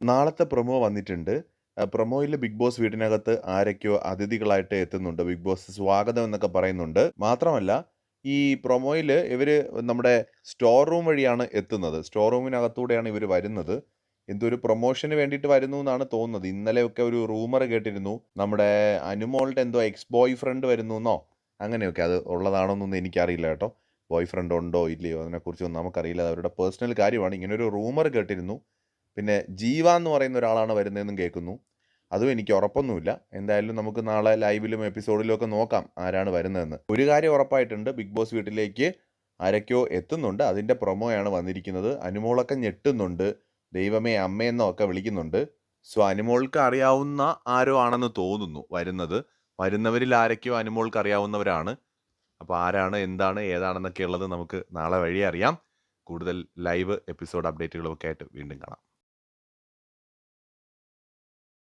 നാളത്തെ പ്രൊമോ വന്നിട്ടുണ്ട്. പ്രൊമോയിൽ big boss വീടിനകത്ത് ആരൊക്കെയോ അതിഥികളായിട്ട് എത്തുന്നുണ്ട്. ബിഗ് ബോസ് സ്വാഗതം എന്നൊക്കെ പറയുന്നുണ്ട്. മാത്രമല്ല ഈ പ്രൊമോയിൽ ഇവർ നമ്മുടെ സ്റ്റോർ റൂം വഴിയാണ് എത്തുന്നത്. സ്റ്റോർ റൂമിനകത്തൂടെയാണ് ഇവർ വരുന്നത്. എന്തൊരു പ്രൊമോഷന് വേണ്ടിയിട്ട് വരുന്നു എന്നാണ് തോന്നുന്നത്. ഇന്നലെയൊക്കെ ഒരു റൂമർ കേട്ടിരുന്നു. നമ്മുടെ അനുമോളുടെ എന്തോ എക്സ് ബോയ് ഫ്രണ്ട് വരുന്നു എന്നോ അങ്ങനെയൊക്കെ. അത് ഉള്ളതാണോന്നൊന്നും എനിക്കറിയില്ല കേട്ടോ. ബോയ് ഫ്രണ്ട് ഉണ്ടോ ഇല്ലയോ അതിനെക്കുറിച്ചൊന്നും നമുക്കറിയില്ല. അവരുടെ പേഴ്സണൽ കാര്യമാണ്. ഇങ്ങനൊരു റൂമർ കേട്ടിരുന്നു. പിന്നെ ജീവ എന്ന് പറയുന്ന ഒരാളാണ് വരുന്നതെന്നും കേൾക്കുന്നു. അതും എനിക്ക് ഉറപ്പൊന്നുമില്ല. എന്തായാലും നമുക്ക് നാളെ ലൈവിലും എപ്പിസോഡിലും ഒക്കെ നോക്കാം ആരാണ് വരുന്നതെന്ന്. ഒരു കാര്യം ഉറപ്പായിട്ടുണ്ട്. ബിഗ് ബോസ് വീട്ടിലേക്ക് ആരൊക്കെയോ എത്തുന്നുണ്ട്. അതിന്റെ പ്രൊമോയാണ് വന്നിരിക്കുന്നത്. അനുമോളൊക്കെ ഞെട്ടുന്നുണ്ട്. ദൈവമേ അമ്മയെന്നോ ഒക്കെ വിളിക്കുന്നുണ്ട്. സോ അനുമോൾക്ക് അറിയാവുന്ന ആരോ ആണെന്ന് തോന്നുന്നു വരുന്നത്. വരുന്നവരിൽ ആരൊക്കെയോ അനുമോൾക്ക് അറിയാവുന്നവരാണ്. അപ്പോൾ ആരാണ് എന്താണ് ഏതാണെന്നൊക്കെ ഉള്ളത് നമുക്ക് നാളെ വഴി അറിയാം. കൂടുതൽ ലൈവ് എപ്പിസോഡ് അപ്ഡേറ്റുകളും ഒക്കെ ആയിട്ട് വീണ്ടും കാണാം.